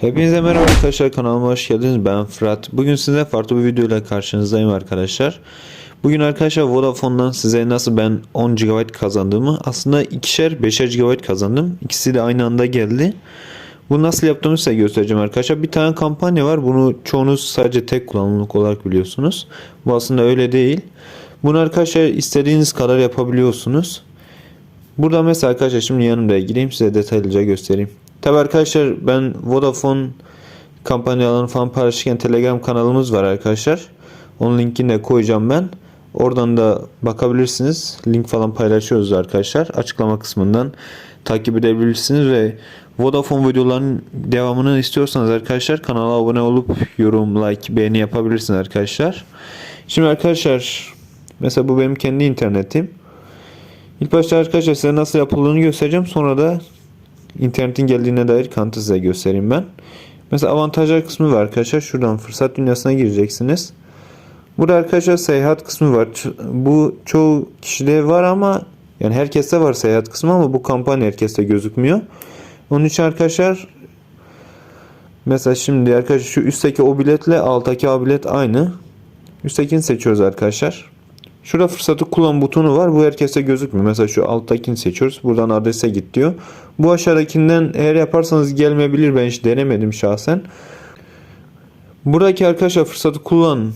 Hepinize merhaba arkadaşlar kanalıma hoş geldiniz ben Fırat. Bugün size farklı bir videoyla karşınızdayım arkadaşlar. Bugün arkadaşlar Vodafone'dan size nasıl ben 10 GB kazandığımı aslında ikişer 5'er GB kazandım. İkisi de aynı anda geldi. Bu nasıl yaptığımı size göstereceğim arkadaşlar. Bir tane kampanya var. Bunu çoğunuz sadece tek kullanımlık olarak biliyorsunuz. Bu aslında öyle değil. Bunu arkadaşlar istediğiniz kadar yapabiliyorsunuz. Burada mesela arkadaşlar şimdi yanımda gireyim size detaylıca göstereyim. Tabi arkadaşlar ben Vodafone kampanyalarını falan paylaşırken Telegram kanalımız var arkadaşlar. Onun linkini de koyacağım ben. Oradan da bakabilirsiniz. Link falan paylaşıyoruz arkadaşlar. Açıklama kısmından takip edebilirsiniz ve Vodafone videolarının devamını istiyorsanız arkadaşlar kanala abone olup yorum, like, beğeni yapabilirsiniz arkadaşlar. Şimdi arkadaşlar mesela bu benim kendi internetim. İlk başta arkadaşlar size nasıl yapıldığını göstereceğim. Sonra da internetin geldiğine dair kanıtı size göstereyim ben. Mesela avantajlar kısmı var arkadaşlar. Şuradan fırsat dünyasına gireceksiniz. Burada arkadaşlar seyahat kısmı var. Bu çoğu kişide var ama yani herkeste var seyahat kısmı ama bu kampanya herkeste gözükmüyor. Onun için arkadaşlar mesela şimdi arkadaşlar şu üstteki o biletle alttaki o bilet aynı. Üsttekini seçiyoruz arkadaşlar. Şurada fırsatı kullan butonu var. Bu herkese gözükmüyor. Mesela şu alttakini seçiyoruz. Buradan adrese git diyor. Bu aşağıdakinden eğer yaparsanız gelmeyebilir. Ben hiç denemedim şahsen. Buradaki arkadaşlar fırsatı kullan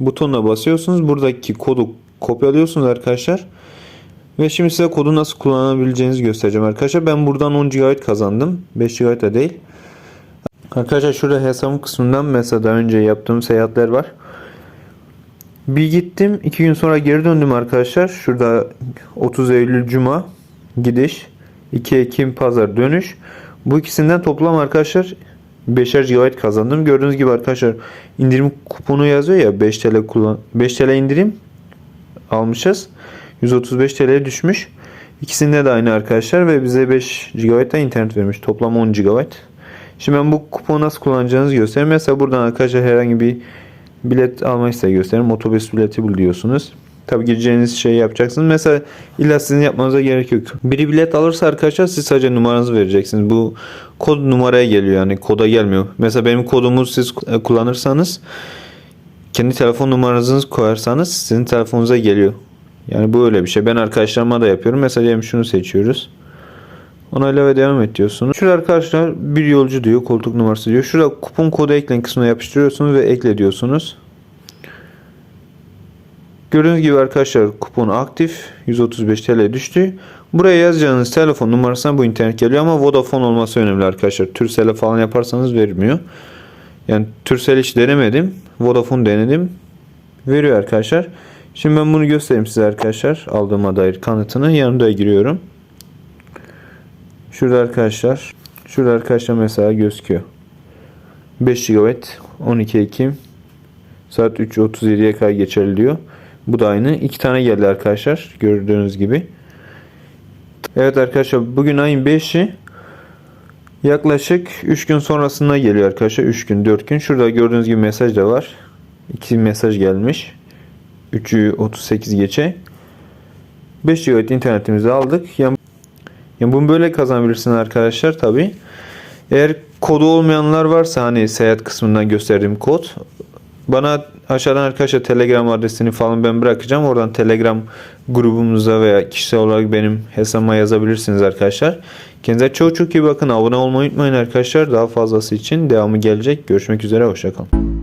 butonuna basıyorsunuz. Buradaki kodu kopyalıyorsunuz arkadaşlar. Ve şimdi size kodu nasıl kullanabileceğinizi göstereceğim arkadaşlar. Ben buradan 10 GB kazandım. 5 GB da değil. Arkadaşlar şurada hesabım kısmından mesela daha önce yaptığım seyahatler var. Bir gittim. iki gün sonra geri döndüm arkadaşlar. Şurada 30 Eylül Cuma gidiş. 2 Ekim Pazar dönüş. Bu ikisinden toplam arkadaşlar 5'er GB kazandım. Gördüğünüz gibi arkadaşlar indirim kuponu yazıyor ya 5 TL kullan 5 TL indirim almışız. 135 TL'ye düşmüş. İkisinde de aynı arkadaşlar ve bize 5 GB da internet vermiş. Toplam 10 GB. Şimdi ben bu kuponu nasıl kullanacağınızı göstereyim. Mesela buradan arkadaşlar herhangi bir bilet almayı size göstereyim. Otobüs bileti bul diyorsunuz. Tabi gireceğiniz şeyi yapacaksınız. Mesela illa sizin yapmanıza gerek yok. Biri bilet alırsa arkadaşlar siz sadece numaranızı vereceksiniz. Bu kod numaraya geliyor yani koda gelmiyor. Mesela benim kodumu siz kullanırsanız kendi telefon numaranızı koyarsanız sizin telefonunuza geliyor. Yani bu öyle bir şey. Ben arkadaşlarıma da yapıyorum. Mesela diyelim şunu seçiyoruz. Onayla ve devam et diyorsunuz. Şurada arkadaşlar bir yolcu diyor. Koltuk numarası diyor. Şurada kupon kodu eklen kısmına yapıştırıyorsunuz ve ekle diyorsunuz. Gördüğünüz gibi arkadaşlar kupon aktif. 135 TL düştü. Buraya yazacağınız telefon numarasına bu internet geliyor ama Vodafone olması önemli arkadaşlar. Turkcell'e falan yaparsanız vermiyor. Yani Turkcell hiç denemedim. Vodafone denedim. Veriyor arkadaşlar. Şimdi ben bunu göstereyim size arkadaşlar. Aldığıma dair kanıtını. Yanımda giriyorum. Şurada arkadaşlar. Şurada arkadaşlar mesela gözüküyor. 5 GB 12 Ekim saat 3.37'ye kadar geçerli diyor. Bu da aynı. İki tane geldi arkadaşlar. Gördüğünüz gibi. Evet arkadaşlar bugün ayın 5'i yaklaşık 3 gün sonrasında geliyor arkadaşlar. 3 gün 4 gün. Şurada gördüğünüz gibi mesaj da var. 2 mesaj gelmiş. 3'ü 38 geçe. 5 GB internetimizi aldık. Yani yani bunu böyle kazanabilirsiniz arkadaşlar tabi. Eğer kodu olmayanlar varsa hani seyahat kısmından gösterdiğim kod bana aşağıdan arkadaşlar Telegram adresini falan ben bırakacağım. Oradan Telegram grubumuza veya kişisel olarak benim hesabıma yazabilirsiniz arkadaşlar. Kendinize çok çok iyi bakın. Abone olmayı unutmayın arkadaşlar. Daha fazlası için devamı gelecek. Görüşmek üzere. Hoşçakalın.